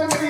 ਕਲਗੀ ਮਿਲਦੇ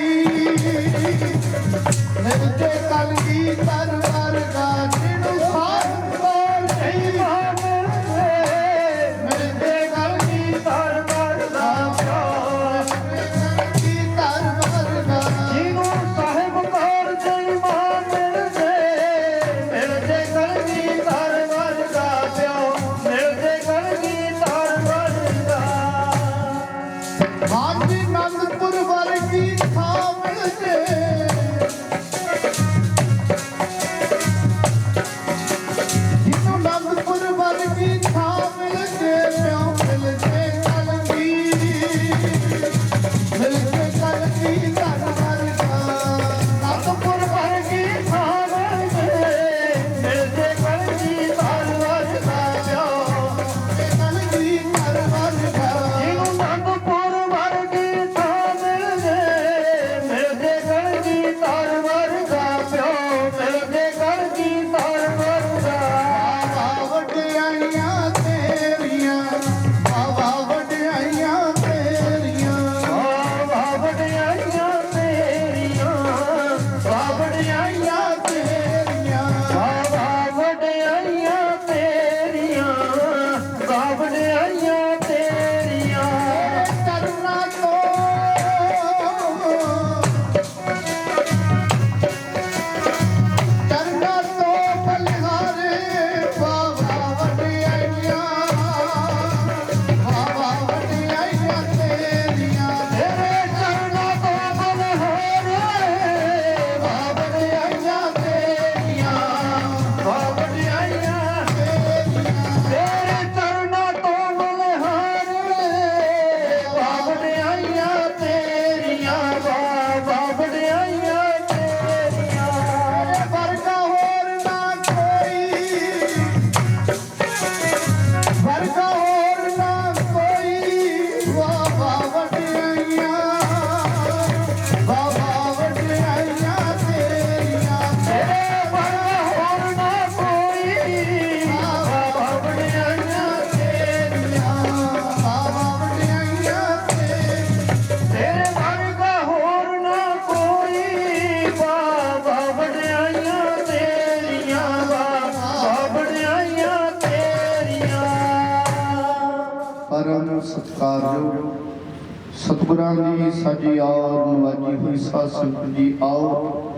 ਸਤਿਗੁਰਾਂ ਦੀ ਸਾਜੀ ਔਰ ਨਵਾਜੀ ਹੋਈ ਸਾਧ ਸੰਗਤ ਜੀ, ਆਓ।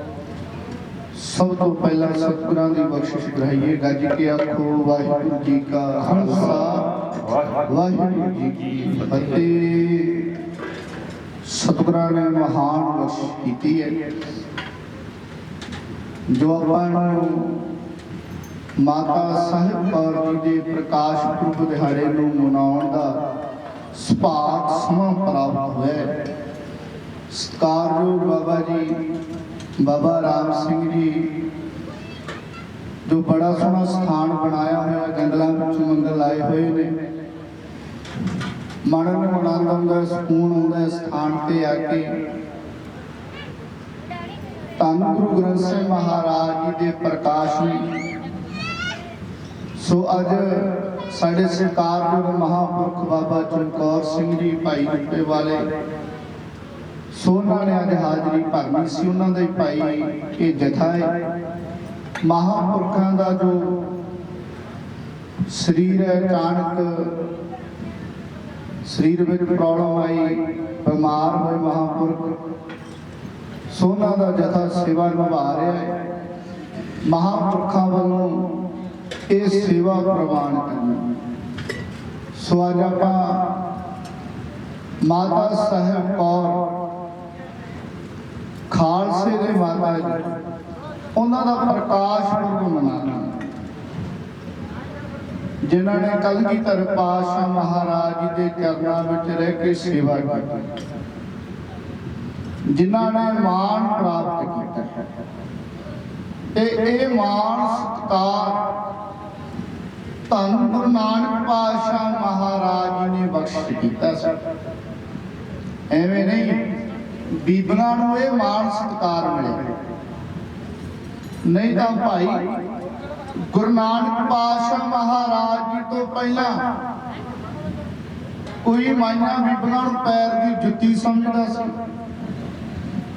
ਸਭ ਤੋਂ ਪਹਿਲਾਂ ਸਤਿਗੁਰਾਂ ਦੀ ਬਖਸ਼ਿਸ਼ ਗ੍ਰਹਿਏ ਗੱਜ ਕੇ ਆਖੋ, ਵਾਹਿਗੁਰੂ ਜੀ ਕਾ ਖਾਲਸਾ। ਵਾਹਿਗੁਰੂ ਜੀ ਕੀ ਫਤਿਹ। ਸਤਿਗੁਰਾਂ ਨੇ ਮਹਾਨ ਬਖਸ਼ਿਸ਼ ਕੀਤੀ ਹੈ। ਜੋ ਆਪਾਂ ਨੂੰ ਮਾਤਾ ਸਾਹਿਬ ਕੌਰ ਜੀ ਦੇ ਪ੍ਰਕਾਸ਼ ਪੁਰਬ ਦਿਹਾੜੇ ਨੂੰ ਮਨਾਉਣ ਦਾ ਸੁਭਾਗ ਸਮਾਂ ਪ੍ਰਾਪਤ ਹੋਇਆ ਹੈ ਬਾਬਾ ਜੀ, ਬਾਬਾ ਰਾਮ ਸਿੰਘ ਜੀ, ਜੋ ਬੜਾ ਸੋਹਣਾ ਸਥਾਨ ਬਣਾਇਆ ਹੋਇਆ, ਜੰਗਲਾਂ ਵਿੱਚ ਮੰਦਰ ਲਾਏ ਹੋਏ ਨੇ। ਮਨ ਨੂੰ ਆਨੰਦ ਆਉਂਦਾ ਸਕੂਨ ਆਉਂਦਾ ਸਥਾਨ ਤੇ ਆ ਕੇ। ਧੰਨ ਗੁਰੂ ਗ੍ਰੰਥ ਸਾਹਿਬ ਮਹਾਰਾਜ ਜੀ ਦੇ ਪ੍ਰਕਾਸ਼ ਨੂੰ। ਸੋ ਅੱਜ ਸਾਡੇ ਸਰਕਾਰਯੋਗ ਮਹਾਂਪੁਰਖ ਬਾਬਾ ਚਮਕੌਰ ਸਿੰਘ ਜੀ ਭਾਈ ਰੂਪੇ ਵਾਲੇ ਸੋ ਨੇ ਅੱਜ ਹਾਜ਼ਰੀ ਭਰਨੀ ਸੀ ਉਹਨਾਂ ਦੇ ਭਾਈ ਇਹ ਜਥਾ ਹੈ ਮਹਾਂਪੁਰਖਾਂ ਦਾ ਜੋ ਸਰੀਰ ਹੈ ਅਚਾਨਕ ਸਰੀਰ ਵਿੱਚ ਪ੍ਰੋਬਲਮ ਆਈ, ਬਿਮਾਰ ਹੋਏ ਮਹਾਂਪੁਰਖ, ਸੋਨਾ ਦਾ ਜਥਾ ਸੇਵਾ ਨਿਭਾ ਰਿਹਾ ਹੈ ਮਹਾਂਪੁਰਖਾਂ ਵੱਲੋਂ ਇਹ ਸੇਵਾ ਪ੍ਰਵਾਨ ਕਰਨੀ ਸੋ ਅੱਜ ਆਪਾਂ ਮਾਤਾ ਸਾਹਿਬ ਕੌਰ, ਖਾਲਸੇ ਦੇ ਮਾਤਾ ਜੀ, ਉਹਨਾਂ ਦਾ ਪ੍ਰਕਾਸ਼ ਪੁਰਬ ਮਨਾਉਣਾ। ਜਿਨ੍ਹਾਂ ਨੇ ਕਲਗੀਧਰ ਪਾਤਸ਼ਾਹ ਮਹਾਰਾਜ ਦੇ ਚਰਨਾਂ ਵਿੱਚ ਰਹਿ ਕੇ ਸੇਵਾ ਕੀਤੀ। ਜਿਨ੍ਹਾਂ ਨੇ ਮਾਣ ਪ੍ਰਾਪਤ ਕੀਤਾ। ਤੇ ਇਹ ਮਾਣ ਸਤਕਾਰ ਧੰਨ ਗੁਰੂ ਨਾਨਕ ਪਾਤਸ਼ਾਹ ਮਹਾਰਾਜ ਜੀ ਨੇ ਬਖਸ਼ ਕੀਤਾ ਸੀ। ਐਵੇਂ ਨਹੀਂ, ਬੀਬੀਆਂ ਨੂੰ ਇਹ ਮਾਣ ਸਤਕਾਰ ਮਿਲੇ। ਨਹੀਂ ਤਾਂ ਭਾਈ, ਗੁਰੂ ਨਾਨਕ ਪਾਤਸ਼ਾਹ ਮਹਾਰਾਜ ਜੀ ਤੋਂ ਪਹਿਲਾਂ ਕੋਈ ਮਾਈਆਂ ਬੀਬੀਆਂ ਨੂੰ ਪੈਰ ਦੀ ਜੁੱਤੀ ਸਮਝਦਾ ਸੀ।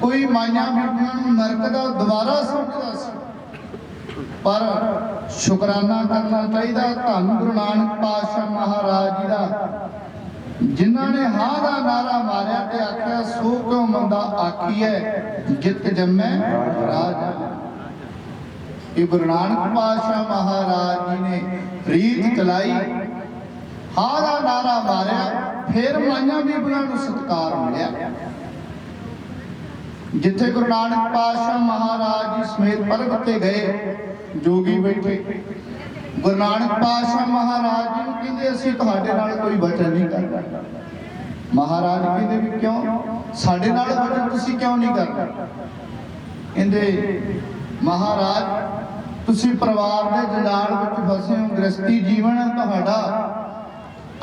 ਕੋਈ ਮਾਈਆਂ ਬੀਬੀਆਂ ਨੂੰ ਨਰਕ ਦਾ ਦੁਬਾਰਾ ਸਮਝਦਾ ਸੀ। ਪਰ ਸ਼ੁਕਰਾਨਾ ਕਰਨਾ ਚਾਹੀਦਾ। ਧੰਨ ਗੁਰੂ ਨਾਨਕ ਪਾਤਸ਼ਾਹ ਮਹਾਰਾਜ ਜੀ ਦਾ। ਜਿਨ੍ਹਾਂ ਨੇ ਹਾਂ ਦਾ ਨਾਰਾ ਮਾਰਿਆ ਤੇ ਆਖਿਆ, ਸੋ ਕਿਉ ਮੰਦਾ ਆਖੀਐ? ਜਿਤ ਜੰਮੈ, ਰਾਜ ਇਹ ਗੁਰੂ ਨਾਨਕ ਪਾਤਸ਼ਾਹ ਮਹਾਰਾਜ ਜੀ ਨੇ ਰੀਤ ਚਲਾਈ। ਹਾਂ ਦਾ ਨਾਰਾ ਮਾਰਿਆ, ਫਿਰ ਮਾਈਆਂ ਬੀਬੀਆਂ ਨੂੰ ਸਤਿਕਾਰ ਮਿਲਿਆ। ਜਿੱਥੇ ਗੁਰੂ ਨਾਨਕ ਪਾਤਸ਼ਾਹ ਮਹਾਰਾਜ ਜੀ ਸਮੇਤ ਪਰਬਤ ਤੇ ਗਏ ਜੋਗੀ ਬੈਠੇ ਗੁਰੂ ਨਾਨਕ ਪਾਤਸ਼ਾਹ ਮਹਾਰਾਜ ਜੀ ਕਹਿੰਦੇ ਅਸੀਂ ਤੁਹਾਡੇ ਨਾਲ ਕੋਈ ਵਚਨ ਨਹੀਂ ਕਰਨਾ ਮਹਾਰਾਜ ਕਹਿੰਦੇ ਵੀ ਕਿਉਂ? ਸਾਡੇ ਨਾਲ ਵਚਨ ਤੁਸੀਂ ਕਿਉਂ ਨਹੀਂ ਕਰਦੇ? ਕਹਿੰਦੇ, ਮਹਾਰਾਜ, ਤੁਸੀਂ ਪਰਿਵਾਰ ਦੇ ਜੰਜਾਲ ਵਿੱਚ ਫਸੇ ਹੋ ਗ੍ਰਸਤੀ ਜੀਵਨ ਹੈ ਤੁਹਾਡਾ।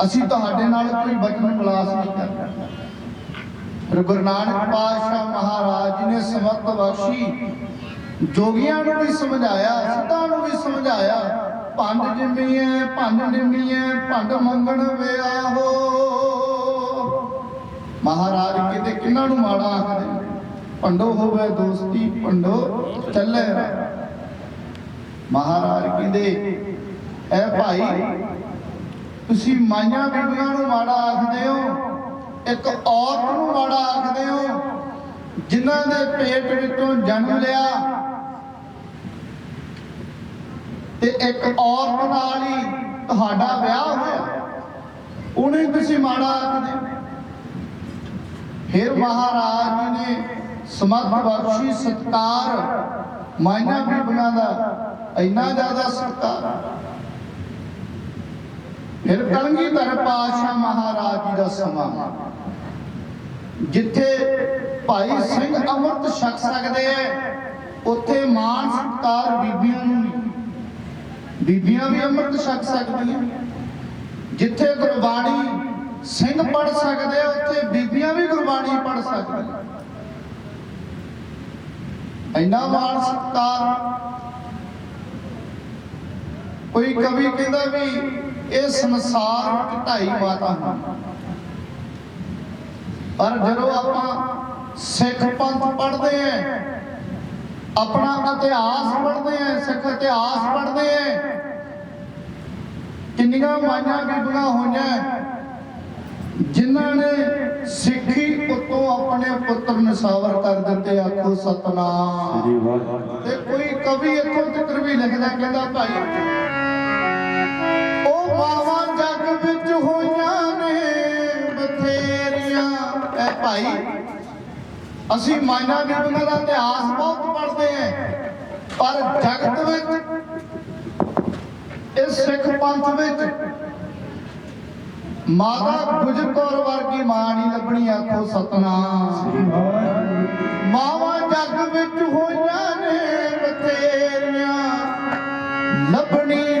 ਅਸੀਂ ਤੁਹਾਡੇ ਨਾਲ ਕੋਈ ਵਚਨ ਕਲਾਸ ਨਹੀਂ ਕਰਨਾ ਗੁਰੂ ਨਾਨਕ ਪਾਤਸ਼ਾਹ ਮਹਾਰਾਜ ਜੀ ਨੇ ਸਮਤ ਬਖਸ਼ੀ ਜੋਗੀਆਂ ਨੂੰ ਵੀ ਸਮਝਾਇਆ, ਸਿੱਧਾਂ ਨੂੰ ਵੀ ਸਮਝਾਇਆ, ਭੰਡ ਜਿੰਮੀਏ ਭੰਡ ਨਿੰਮੀਏ ਭੰਡ ਮੰਗਣ ਵਿਆਹੋ ਮਹਾਰਾਜ ਕਹਿੰਦੇ ਕਿਹਨਾਂ ਨੂੰ ਮਾੜਾ ਆਖਦੇ ਭੰਡੋ ਹੋਵੇ ਦੋਸਤੀ, ਭੰਡੋ ਚੱਲੇ। ਮਹਾਰਾਜ ਕਹਿੰਦੇ ਐ ਭਾਈ, ਤੁਸੀਂ ਮਾਈਆਂ ਬੀਬੀਆਂ ਨੂੰ ਮਾੜਾ ਆਖਦੇ ਹੋ? ਇੱਕ ਔਰਤ ਨੂੰ ਮਾੜਾ ਆਖਦੇ ਹੋ? ਜਿਨ੍ਹਾਂ ਦੇ ਪੇਟ ਵਿੱਚੋਂ ਜਨਮ ਲਿਆ ਤੇ ਇੱਕ ਔਰਤ ਨਾਲ ਹੀ ਤੁਹਾਡਾ ਵਿਆਹ ਹੋਇਆ। ਉਹਨੇ ਤੁਸੀਂ ਮਾੜਾ ਆਖਦੇ ਫਿਰ ਮਹਾਰਾਜ ਜੀ ਨੇ ਸਮਤ ਬਖਸ਼ੀ ਸਤਕਾਰ, ਮਾਇਨਾ ਬੀਬੀਆਂ ਦਾ ਇੰਨਾ ਜ਼ਿਆਦਾ ਸਤਕਾਰ। ਫਿਰ ਕਲਗੀਧਰ ਪਾਤਸ਼ਾਹ ਮਹਾਰਾਜ ਜੀ ਦਾ ਸਮਾਂ। ਜਿੱਥੇ ਭਾਈ ਸਿੰਘ ਅੰਮ੍ਰਿਤ ਛਕ ਸਕਦੇ ਐ ਬੀਬੀਆਂ ਵੀ ਅੰਮ੍ਰਿਤ ਛਕ ਸਕਦੀਆਂ। ਜਿੱਥੇ ਗੁਰਬਾਣੀ ਸਿੰਘ ਪੜ ਸਕਦੇ ਆ, ਉੱਥੇ ਬੀਬੀਆਂ ਵੀ ਗੁਰਬਾਣੀ ਪੜ ਸਕਦੀਆਂ। ਇੰਨਾ ਮਾਨ ਸਤਕਾਰ। ਕੋਈ ਕਵੀ ਕਹਿੰਦਾ ਵੀ ਇਹ ਸੰਸਾਰ ਢਾਈ ਮਾਤਾ ਹਨ। ਪਰ ਜਦੋਂ ਆਪਾਂ ਸਿੱਖ ਪੰਥ ਪੜ੍ਹਦੇ ਆਂ ਆਪਣਾ ਇਤਿਹਾਸ ਪੜ੍ਹਦੇ ਆਂ ਸਿੱਖ ਇਤਿਹਾਸ ਪੜ੍ਹਦੇ ਆਂ। ਕਿੰਨੀਆਂ ਮਾਈਆਂ ਬੀਬੀਆਂ ਹੋਈਆਂ ਜਿਨ੍ਹਾਂ ਨੇ ਸਿੱਖੀ ਉਤੋਂ ਆਪਣੇ ਪੁੱਤਰ ਨਿਸਾਵਰ ਕਰ ਦਿੱਤੇ ਆਖੋ ਸਤਨਾਮ। ਤੇ ਕੋਈ ਕਵੀ ਇੱਥੋਂ ਤੱਕ ਵੀ ਲਿਖਦਾ ਕਹਿੰਦਾ ਭਾਈ ਉਹ ਮਾਵਾਂ ਜੱਗ ਵਿੱਚ ਹੋਈਆਂ ਨੇ ਬਥੇਰੀਆਂ। ਐ ਭਾਈ ਅਸੀਂ ਮਾਇਨਾ ਬੀਬੀਆਂ ਦਾ ਇਤਿਹਾਸ ਬਹੁਤ ਪਰ ਜਗਤ ਵਿੱਚ, ਇਸ ਸਿੱਖ ਪੰਥ ਵਿੱਚ ਮਾਤਾ ਗੁਜਰ ਕੌਰ ਵਰਗੀ ਮਾਂ ਨਹੀਂ ਲੱਭਣੀ, ਆਖੋ ਸਤਨਾਮ। ਮਾਵਾਂ ਜਗ ਵਿੱਚ ਹੋਈਆਂ ਨੇ ਬਥੇਰੀਆਂ, ਲੱਭਣੀ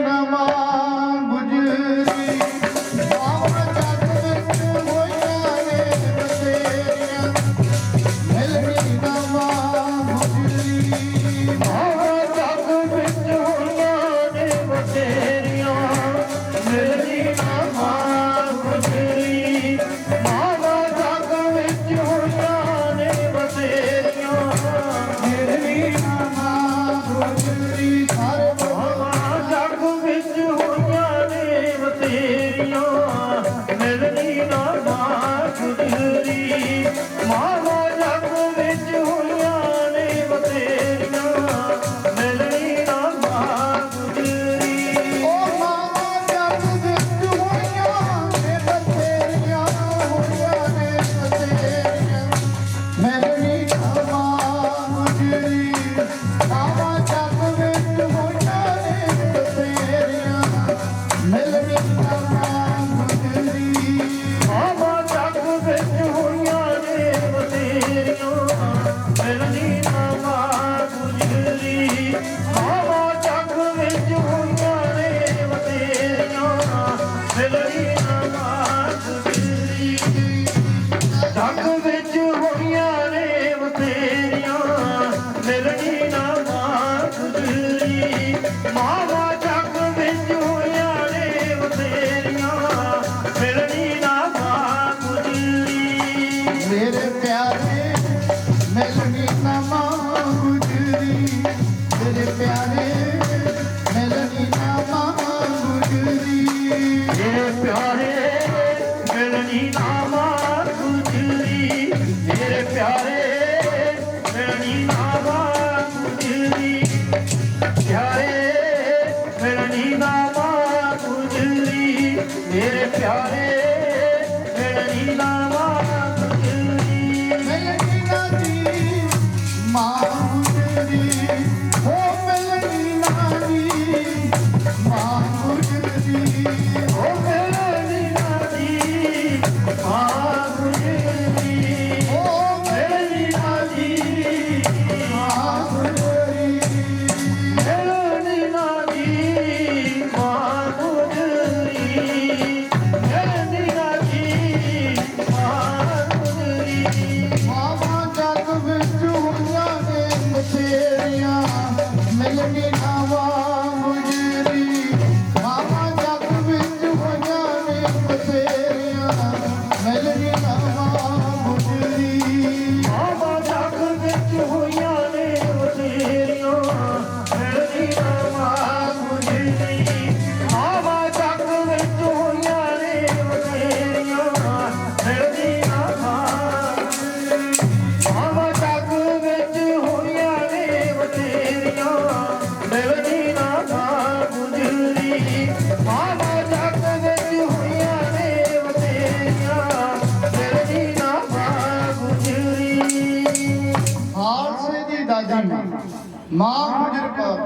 ਦਾਦੀ ਮਾਂ ਗੁਜਰ ਕੌਰ।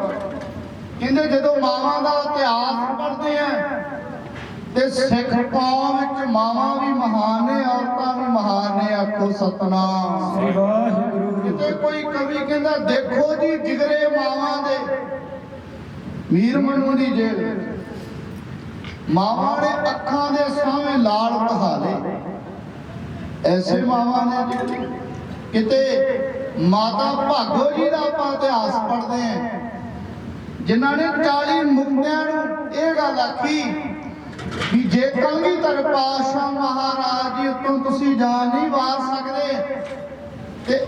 ਕਹਿੰਦੇ ਜਦੋਂ ਮਾਵਾਂ ਦਾ ਇਤਿਹਾਸ ਪੜ੍ਹਦੇ ਆ ਤੇ ਸਿੱਖ ਕੌਮ ਵਿੱਚ ਮਾਵਾਂ ਵੀ ਮਹਾਨ ਨੇ ਔਰਤਾਂ ਵੀ ਮਹਾਨ ਨੇ ਆਖੋ ਸਤਨਾਮ। ਸ੍ਰੀ ਵਾਹਿਗੁਰੂ ਕਿਤੇ ਕੋਈ ਕਵੀ ਕਹਿੰਦਾ ਦੇਖੋ ਜੀ ਜਿਗਰੇ ਮਾਵਾਂ ਦੇ। ਮੀਰ ਮਨੂ ਦੀ ਜੇਲ ਮਾਵਾਂ ਨੇ ਅੱਖਾਂ ਦੇ ਸਾਹਮਣੇ ਲਾਲ ਬਹਾਲੇ ਐਸੇ ਮਾਵਾਂ ਨੇ ਕਿਤੇ ਮਾਤਾ ਭਾਗੋ ਜੀ ਦਾ ਆਪਾਂ ਇਤਿਹਾਸ ਪੜ੍ਹਦੇ ਆਂ ਜਿਨ੍ਹਾਂ ਨੇ 40 ਮੁਕਤਿਆਂ ਨੂੰ ਇਹ ਗੱਲ ਆਖੀ ਵੀ ਜੇ ਕਲਗੀਧਰ ਪਾਤਸ਼ਾਹ ਮਹਾਰਾਜ ਜੀ ਉੱਤੋਂ ਤੁਸੀਂ ਜਾਨ ਨਹੀਂ ਵਾਰ ਸਕਦੇ, ਤੇ